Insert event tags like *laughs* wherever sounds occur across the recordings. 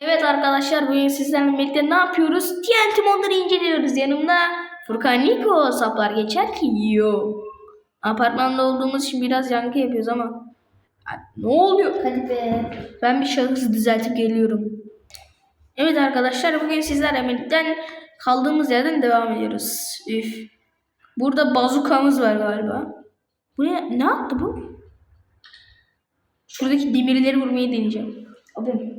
Evet arkadaşlar bugün sizlerle birlikte ne yapıyoruz? TNT modları inceliyoruz. Yanımda Furkan Niko saplar geçer ki yok. Apartmanda olduğumuz için biraz yankı yapıyoruz ama ne oluyor? Hadi be. Ben bir şahıs düzeltip geliyorum. Evet arkadaşlar bugün sizlerle birlikte kaldığımız yerden devam ediyoruz. Üf. Burada bazukamız var galiba. Bu ne? Ne yaptı bu? Şuradaki demirleri vurmayı deneyeceğim. Abi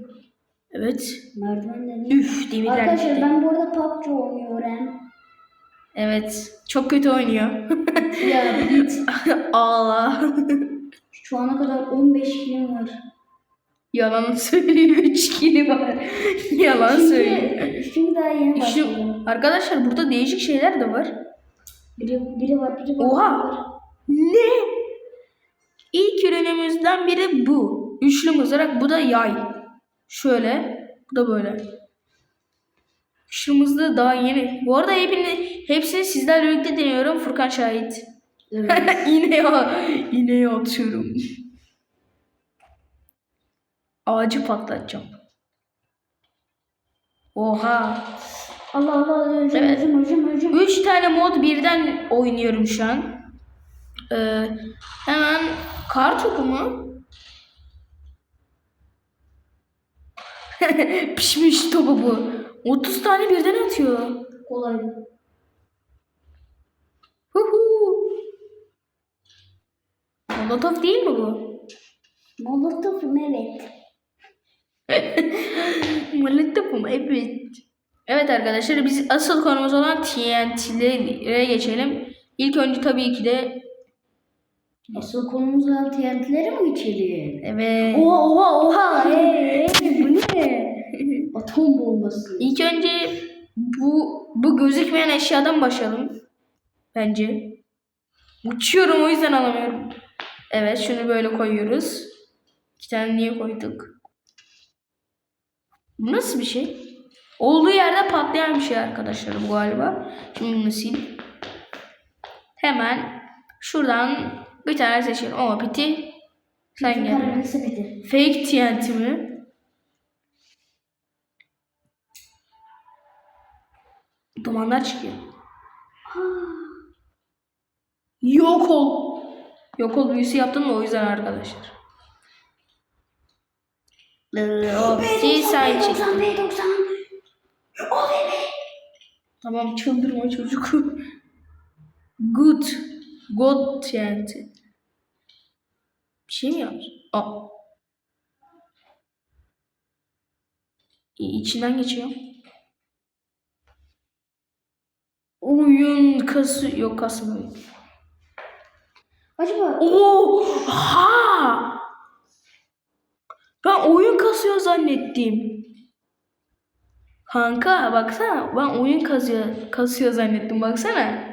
Evet. merdivenden ne? Üf demirler Arkadaşlar gitti. ben bu arada PUBG oynuyorum. Evet. Çok kötü oynuyor. Ya *laughs* git. Ağla. Şu ana kadar 15 kilim var. Yalan söylüyor. 3 kili var. *laughs* Yalan söylüyor. Çünkü, çünkü daha yeni başladım. arkadaşlar burada değişik şeyler de var. Biri, biri var biri var. Oha! var. Ne? İlk ürünümüzden biri bu. Üçlü mızrak. Bu da yay. Şöyle. Bu da böyle. Mızrağı daha yeni. Bu arada hepini, hepsini sizlerle birlikte deniyorum. Furkan şahit. Evet. *laughs* iğneye, iğneye atıyorum. Ağacı patlatacağım. Oha. Allah Allah öleceğim Evet. öleceğim öleceğim öleceğim. Üç tane mod birden oynuyorum şu an. Ee, hemen kar topu mu? *laughs* Pişmiş topu bu. 30 tane birden atıyor. Kolaydı. Huhu. Molotov değil mi bu? Molotof'um evet. *laughs* Molotov evet. Evet arkadaşlar biz asıl konumuz olan TNT'lere geçelim. İlk önce tabii ki de Asıl konumuz olan TNT'leri mi geçelim? evet. Oha oha oha. Eee bu ne? *laughs* Atom bombası. İlk önce bu bu gözükmeyen eşyadan başlayalım. Bence. Uçuyorum o yüzden alamıyorum. Evet şunu böyle koyuyoruz. İki tane niye koyduk? Bu nasıl bir şey? Olduğu yerde patlayan bir şey arkadaşlar bu galiba. Şimdi bunu sil. Hemen şuradan bir tane seçelim. O piti. Sen gel. Sepeti. Fake TNT mi? Dumanlar çıkıyor. Yok ol. Yok ol büyüsü yaptın mı o yüzden arkadaşlar. O bitti sen çek. 90 B90. O bebe. Tamam çıldırma çocuk. *laughs* Good. God TNT. Bir şey mi yapmış? Aa. İçinden geçiyor. Oyun kası yok kasmıyor. Acaba Oha! Ben oyun kasıyor zannettim. Kanka baksana ben oyun kasıyor, kasıyor zannettim baksana.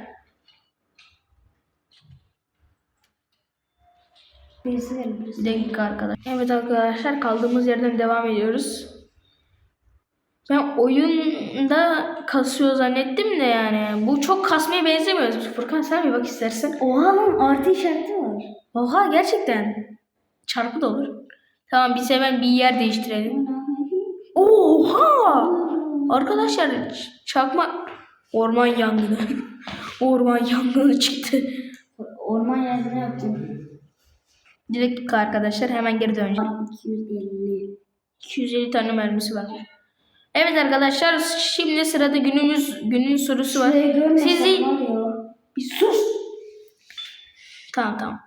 Birisi geldi birisi. Bir dakika arkadaşlar. Evet arkadaşlar kaldığımız yerden devam ediyoruz. Ben oyunda kasıyor zannettim de yani. Bu çok kasmaya benzemiyor. Furkan sen bir bak istersen. Oha lan artı işareti var. Oha gerçekten. Çarpı da olur. Tamam biz hemen bir yer değiştirelim. Oha! Arkadaşlar çakma orman yangını. *laughs* orman yangını çıktı. Orman yangını yaptım. Dakika arkadaşlar hemen geri döneceğim. 250. 250 tane mermisi var. Evet arkadaşlar şimdi sırada günümüz günün sorusu var. Sizi bir sus. Tamam tamam.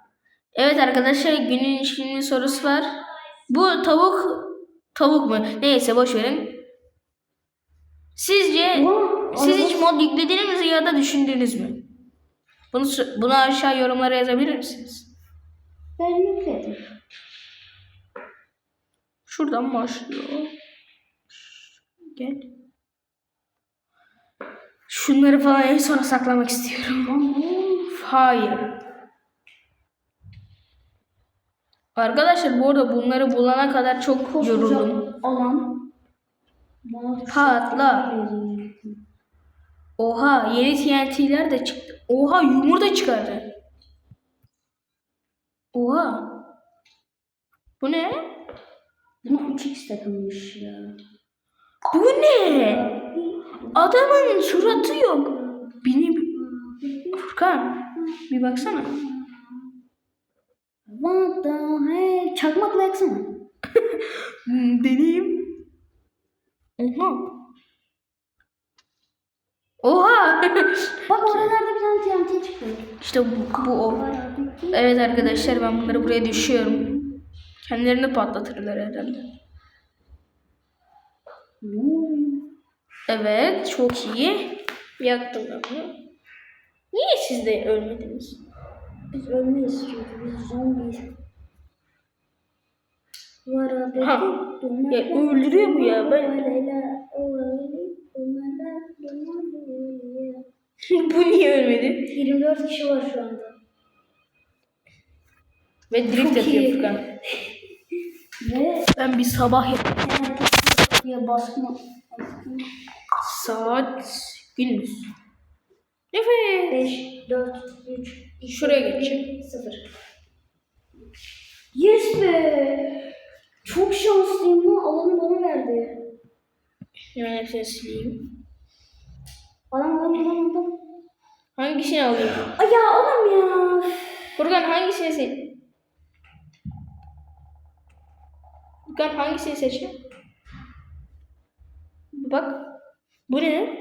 Evet arkadaşlar günün şimdi sorusu var. Bu tavuk tavuk mu? Neyse boş verin. Sizce Oha, siz hiç mod yüklediniz mi ya da düşündünüz mü? Bunu bunu aşağı yorumlara yazabilir misiniz? Ben yükledim. Şuradan başlıyor. Gel. Şunları falan en sona saklamak istiyorum. Bu. Hayır. Arkadaşlar bu arada bunları bulana kadar çok yoruldum. Koskoca alan. Düşecek Patla. Oha yeni TNT'ler de çıktı. Oha yumurta çıkardı. Oha. Bu ne? Buna 3x takılmış ya. Bu ne? Adamın suratı yok. Beni Furkan bir baksana. What the heck? Çakmakla yaksana. *laughs* Hmm, Deneyeyim. Oha. Oha. *laughs* Bak oralarda bir tane TNT çıktı. işte bu, bu o. Evet arkadaşlar ben bunları buraya düşüyorum. Kendilerini patlatırlar herhalde. Evet çok iyi. Yaktım ben bunu. Niye siz de ölmediniz? Biz ölmeyiz çünkü biz zombiyiz. Var abi. Ha. Ya öldürüyor bu ya, ben- *laughs* bu niye ölmedi? 24 kişi var şu anda. Ve drift yapıyor. Furkan. *laughs* Ve Ben bir sabah yapayım. ya baskın. Saat gündüz. Evet. 5, 4, 3, 2, Şuraya geçeyim. 0. Yes be! Çok şanslıyım lan. Alanı bana verdi. Hemen hepsini sileyim. Adam adam adam adam. Hangisini alayım? Ay ya oğlum ya. Furkan hangisini seç? Furkan hangisini seçeyim? Bak. Bu ne?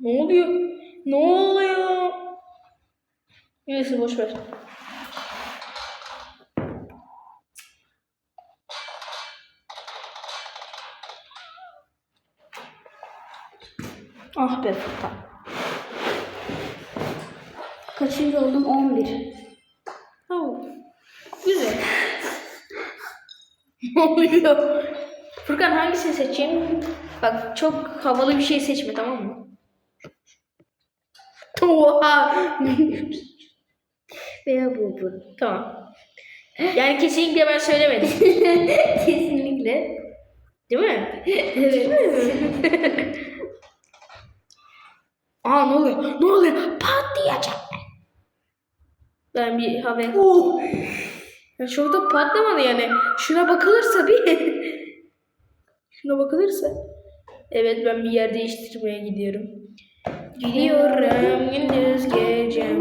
Ne oluyor? Ne oluyor? Neyse boş. Ah be Furkan. Kaçıncı oldum? 11. Oh. Güzel. *laughs* ne oluyor? Furkan hangisini seçeyim? Bak çok havalı bir şey seçme tamam mı? *laughs* Oha. *laughs* Veya bu bu. tamam. Yani kesinlikle ben söylemedim. Kesinlikle. Değil mi? Evet. Aa ne oluyor? Ne oluyor? Patlayacak. Ben bir haber... Oh! Ya şurada patlamadı yani. Şuna bakılırsa bir... *laughs* Şuna bakılırsa. Evet ben bir yer değiştirmeye gidiyorum. Gidiyorum gündüz gece.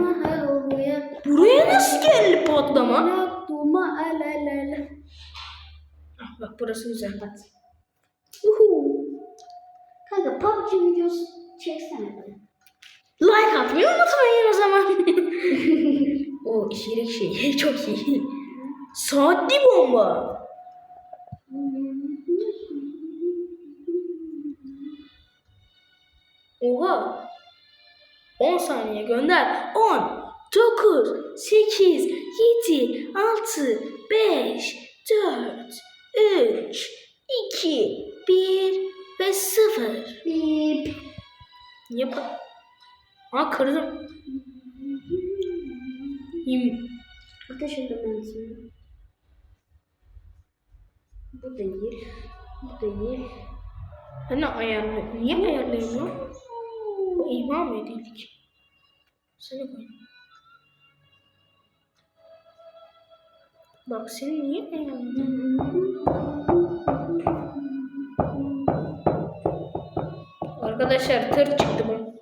Buraya nasıl geldi patlama? Ah, bak burası güzel. Uhu. Kanka PUBG videosu çeksene bana. Like atmayı unutmayın o zaman. *laughs* o işirik şey *laughs* çok iyi. Saatli bomba. Oha. 10 saniye gönder. 10, 9, 8, 7, 6, 5, 4, 3, 2, 1 ve 0. Bip. Pat... Aa kırdım. Yim. Ateş edemem seni. Bu değil. Bu değil. De ayarlı. Niye ayarlayamıyorum? Bu ihmal mı edildik? Seni koy. Bak seni niye ayarladın? Arkadaşlar tır çıktı bu.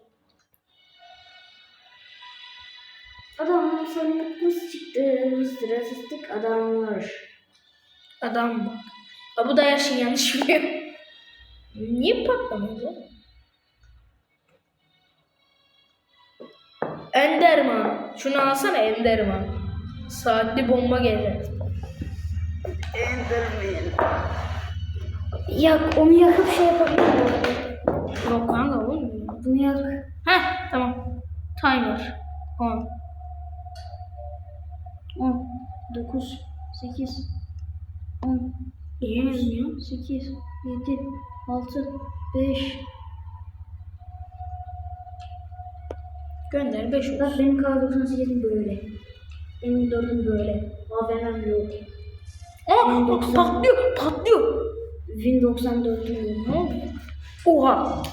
Adam sandık nasıl çıktı? Statistik adamlar. Adam bak. Ha, bu da her şey yanlış biliyor. *laughs* Niye patlamadı? Enderman. Şunu alsana Enderman. Saatli bomba gelir. Yak, onu yakıp şey yapabilir miyim? Yok kanka olmuyor. Bunu yak. Heh tamam. Timer. 10. 10, 9, 8, 10, İyi yazmıyor. 8, 7, 6, 5. Gönder 5 olsun. Bak benim K98'im böyle. Benim 4'üm böyle. AVM'm yok. Aa, bak, patlıyor patlıyor. Win 94'üm yok. Oha.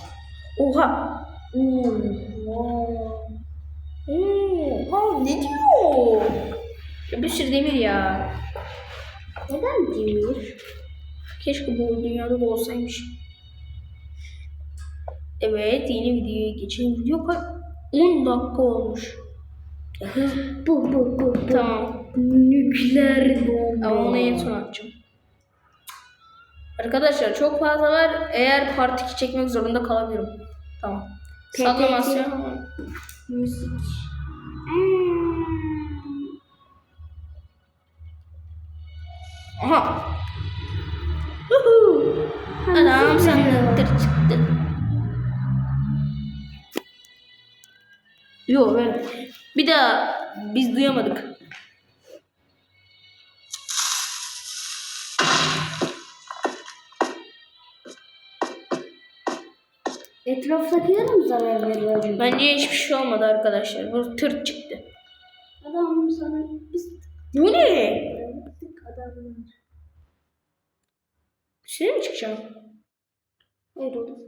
Oha. Oo, wow. Oo, ha, ne diyor? Ya bir sürü demir ya. Neden bir? Keşke bu dünyada da olsaymış. Evet yeni videoya geçelim. Video kaç? 10 dakika olmuş. Bu bu bu. bu. tamam. Nükleer bomba. Ama onu en son atacağım. Arkadaşlar çok fazla var. Eğer part 2 çekmek zorunda kalabilirim. Tamam. PTT. Sallamasyon. Müzik. Aha. Huhu. Adam sen tır çıktı. Yok ben. Bir daha biz duyamadık. Etraftakilere mi zarar veriyor acaba? Bence hiçbir şey olmadı arkadaşlar. Bu tır çıktı. Adam sana biz Bu ne? adamlar. Şey mi çıkacağım? Hayır oğlum.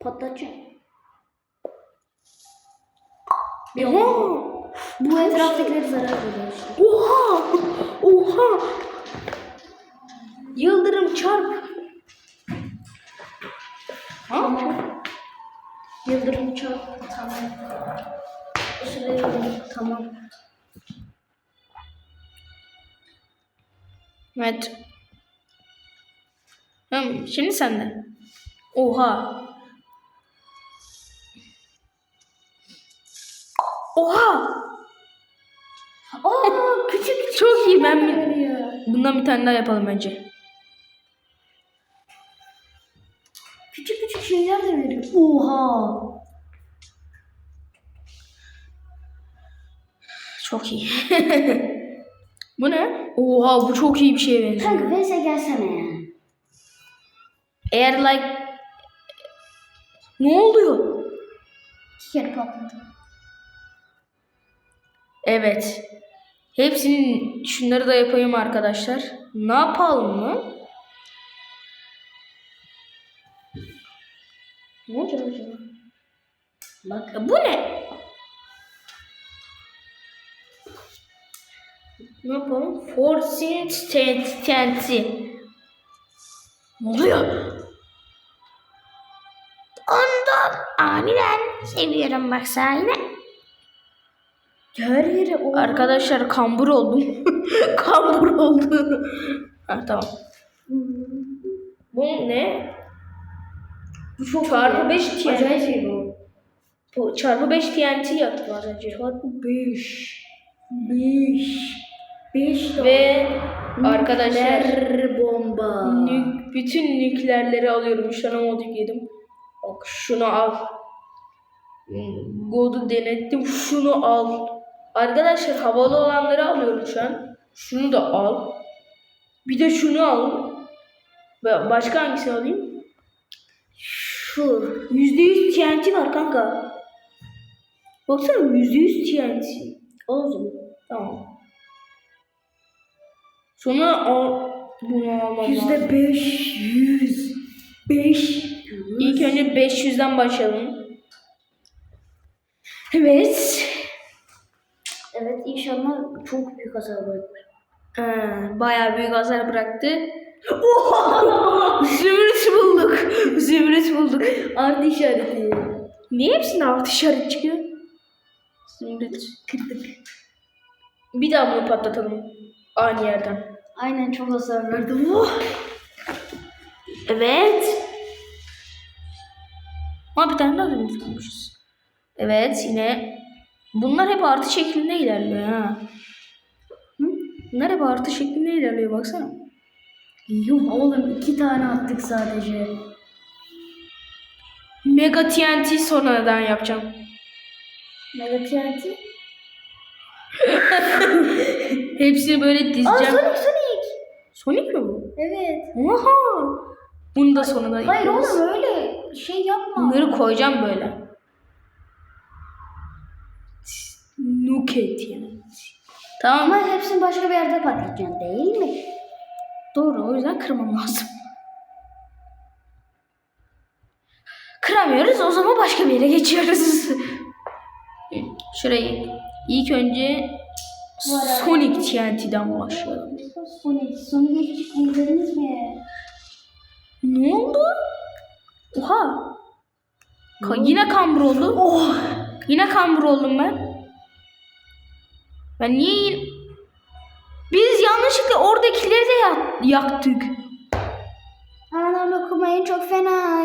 Patlatacağım. Oha! Bu etraftakilere zarar veriyor işte. Oha! Oha! Yıldırım çarp. Tamam. Yıldırım çarp. Tamam. Yıldırım. Tamam. Evet. Tamam, şimdi sende. Oha. Oha! Aa küçük küçük Çok iyi ben bundan bir tane daha yapalım bence. Küçük küçük şeyler de veriyor. Oha. Çok iyi. *laughs* bu ne? Oha bu çok iyi bir şeye benziyor. Kanka VS gelsene ya. Eğer like ne oluyor? İki kere patladı. Evet. Hepsinin şunları da yapayım arkadaşlar. Ne yapalım mı? Ne olacak acaba? Bak. Bu ne? Ne yapalım? Forcing tendency. Ne oluyor? Aniden seviyorum baksana yine. Her yere o. Arkadaşlar kambur oldum. *laughs* kambur oldu. ha, tamam. Bu ne? Bu çok Çarpı iyi. 5 TNT. Acayip iyi bu. Bu çarpı 5 TNT yaptı az önce. Çarpı 5. 5. 5 Ve arkadaşlar bomba. nük- bütün nükleerleri alıyorum. Şu an mod yükledim. Bak şunu al. God'u denettim. Şunu al. Arkadaşlar havalı olanları alıyorum şu an. Şunu da al. Bir de şunu al. Başka hangisini alayım? Şu. %100 TNT var kanka. Baksana %100 TNT. Al o. Tamam. Sonra al. Bunu almam lazım. Yüzde 500. 500. İlk önce 500'den başlayalım. Evet. Evet inşallah çok büyük hasar bırakır. Ee, bayağı büyük hasar bıraktı. Oha! *laughs* Zümrüt bulduk. Zümrüt bulduk. Artı işareti. Niye hepsinde artı işaret çıkıyor? Zümrüt kırdık. Bir daha bunu patlatalım. Aynı yerden. Aynen çok hasar verdi. Oh. Evet. Ha bir tane daha zümrüt bulmuşuz. Evet yine. Bunlar hep artı şeklinde ilerliyor ha. Hı? Bunlar hep artı şeklinde ilerliyor baksana. Yuh oğlum iki tane attık sadece. Mega TNT sonradan yapacağım. Mega TNT. *laughs* Hepsini böyle Aa dizeceğim. Sonic Sonic. Sonic mi bu? Evet. Oha! Bunu da sonradan Hayır yaparız. oğlum öyle şey yapma. Bunları koyacağım böyle. Nuke TNT. Tamam? Ama hepsini başka bir yerde patlatacaksın değil mi? Doğru o yüzden kırmam lazım. Kıramıyoruz o zaman başka bir yere geçiyoruz. *laughs* Şurayı ilk önce. Sonic TNT'den başlayalım. Sonic. Sonic hiç izlediniz mi? Ne oldu? Oha. Ka- yine kambur oldu. Oh. Yine kambur oldum ben. Ben niye. Biz yanlışlıkla oradakileri de ya- yaktık. Anam okumayın çok fena.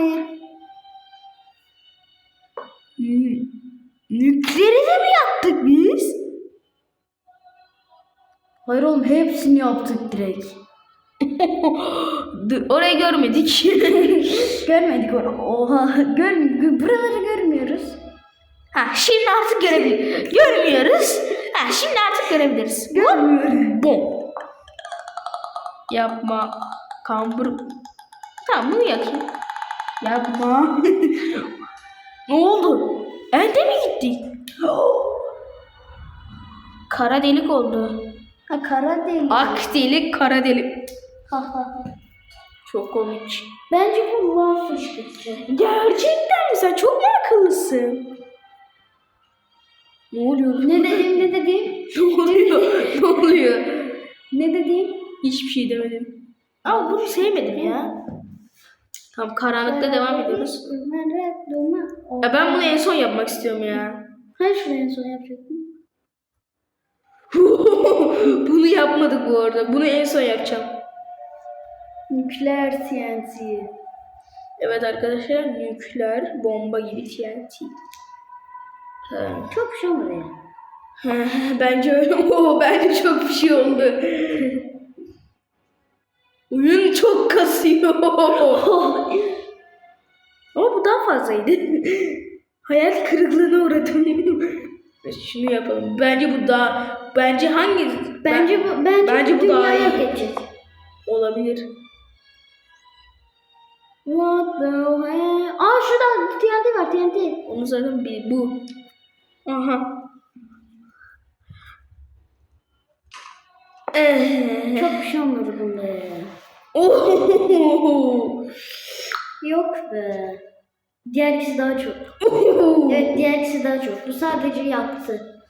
Hmm. Nükleeri de mi yaktık biz? Hayır oğlum hepsini yaptık direkt. *laughs* Orayı görmedik. *laughs* Görmedik onu. Oha. Gör, gö- buraları görmüyoruz. ha, şimdi artık görebiliriz. Görmüyoruz. Ha, şimdi artık görebiliriz. Görmüyorum. Bom. Yapma. Kambur. Tamam bunu yakayım. Yapma. *laughs* ne oldu? Ende mi gittik? Kara delik oldu. Ha kara değil. Ak delik, kara delik. Ha ha ha. Çok komik. Bence bu lan fışkırtı. Gerçekten mi? Sen çok mu akıllısın? Ne oluyor? Ne dedim ne dedim? *laughs* Ne oluyor? ne oluyor? Ne dedim? Hiçbir şey demedim. Ama bunu sevmedim ya. Tamam karanlıkta devam ediyoruz. Ya ben bunu en son yapmak istiyorum ya. Hayır şuraya en son yapacaktım. *laughs* bunu yapmadık bu arada. Bunu en son yapacağım. Nükleer TNT. Evet arkadaşlar nükleer bomba gibi TNT. Ha. Çok bir şey ya. bence öyle. *laughs* Oo, bence çok bir şey oldu. Oyun çok kasıyor. *laughs* Ama bu daha fazlaydı. Hayal kırıklığına uğradım. Şunu yapalım. Bence bu daha bence hangi Bence bu bence, Bence bu daha iyi. olabilir. What the hell? Aa şurada TNT var TNT. Onun zaten bir bu. Aha. Ee, Çok bir şey olmadı bunda ya. Oo. Yok be. Diğer ikisi daha çok. Evet diğer ikisi daha çok. Bu sadece yaptı.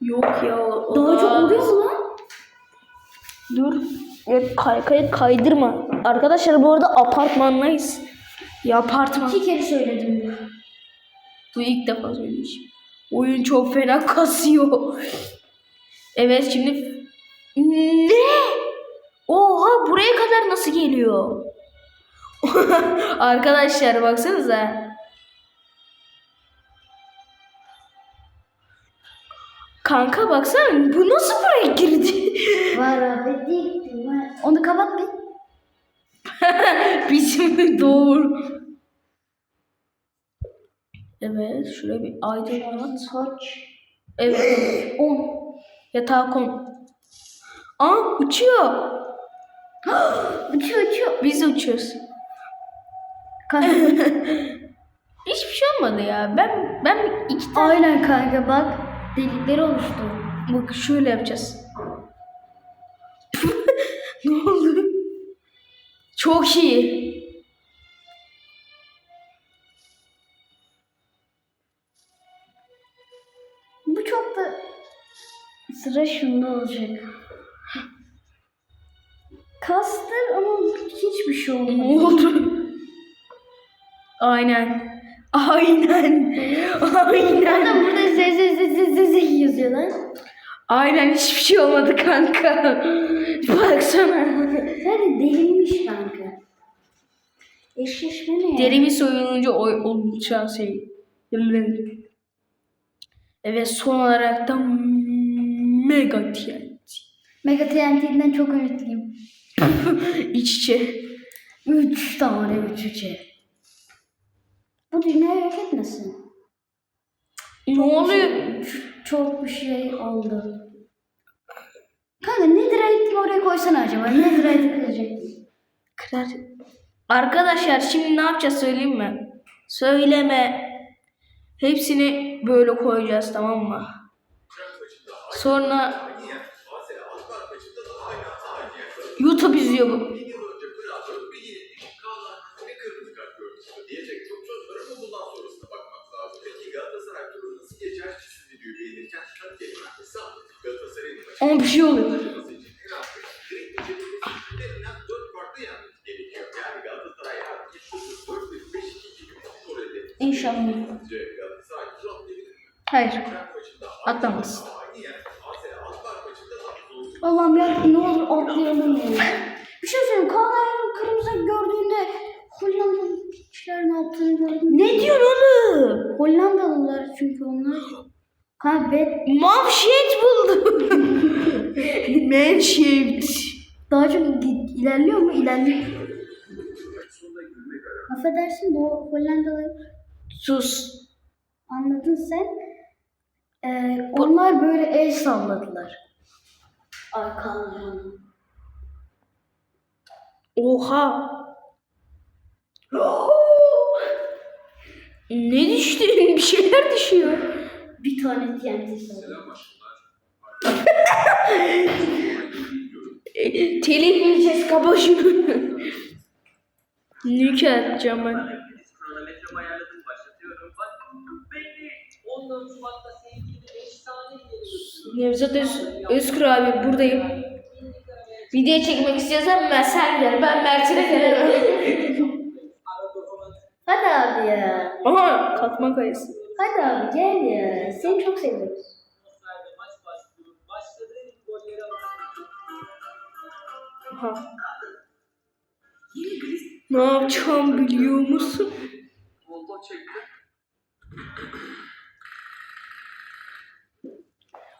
Yok ya. o Daha çok oluyor mu lan? Dur. Evet, kay kay kaydırma. Arkadaşlar bu arada apartmandayız. Ya apartman. İki kere söyledim. Bu ilk defa söyleyeceğim. Oyun çok fena kasıyor. Evet şimdi ne? Oha buraya kadar nasıl geliyor? *laughs* Arkadaşlar baksanıza. Kanka baksana bu nasıl buraya girdi? Var abi değil. Onu kapat bir. *laughs* Bizim doğru. Evet şuraya bir aydınlat. Kaç? Evet. 10. Yatağa kon. Aa uçuyor. *gasps* Uçuyor uçuyor. Biz de uçuyoruz. *laughs* Hiçbir şey olmadı ya. Ben ben iki tane Aynen kanka bak. Delikleri oluştu. bak şöyle yapacağız. Çok iyi. Bu çok da sıra şunda olacak. Kastır ama hiçbir şey Ne olmadı. oldu? Aynen. Aynen. Aynen. Burada z z z z z z yazıyor lan. Aynen hiçbir şey olmadı kanka. Baksana. Nerede delirmiş kanka. Eşleşme ne? Derimi soyulunca oy olacağı şey. Evet son olarak da Mega TNT. Mega TNT'den çok ümitliyim. *laughs* İç içe. Üç tane üç üçe. Bu dünyayı yok etmesin. Ne oluyor? Çok bir şey oldu. Kanka Netherite'imi oraya koysana acaba. Netherite'i kıracaktım. Kırar. Arkadaşlar şimdi ne yapacağız söyleyeyim mi? Söyleme. Hepsini böyle koyacağız tamam mı? Sonra YouTube izliyor bu. Aynı yer. Asya Alkmaar maçında daha soğuk. Allah'ım ya ne olur atlayalım ya. Bir şey söyleyeyim. Kaan'ın kırmızı gördüğünde Hollandalı piçler ne yaptığını gördün mü? Ne diyorsun oğlum? Hollandalılar çünkü onlar. Kanka bet Mavşet buldum. *laughs* Manshaved. daha çok ilerliyor mu? İlerliyor. Affedersin de o Hollandalı Sus. anladın sen. Ee, onlar böyle el salladılar. Arkalarına. Oha. ne düştü? Bir şeyler düşüyor. Bir tane TNT salladı. *laughs* Telif yiyeceğiz kaba şunu. Nüke atacağım ben. Kronometremi ayarladım başlatıyorum. Bak belli 14 Şubat'ta sevgili efsane bir yere Nevzat Öz, Özkür abi buradayım. Video çekmek istiyorsan Mersen gel. Ben Mersin'e gelemem. Hadi abi ya. Aha katma kayısı. Hadi abi gel ya. Seni çok seviyoruz. Aha. Ne yapacağım biliyor musun?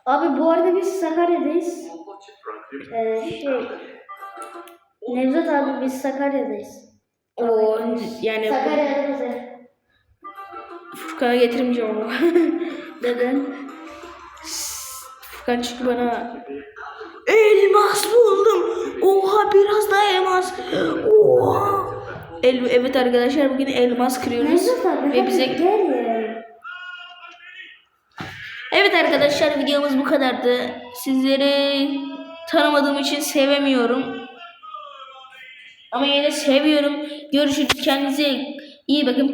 Abi bu arada biz Sakarya'dayız. Ee, şey... Nevzat abi biz Sakarya'dayız. O yani Sakarya'da bize. Furkan'a getirmeyeceğim ama. *laughs* Neden? Furkan çünkü bana elmas buldum. Oha biraz daha elmas. Oha. El, evet arkadaşlar bugün elmas kırıyoruz. Ve bize. Evet arkadaşlar videomuz bu kadardı. Sizleri tanımadığım için sevemiyorum. Ama yine seviyorum. Görüşürüz. Kendinize iyi bakın.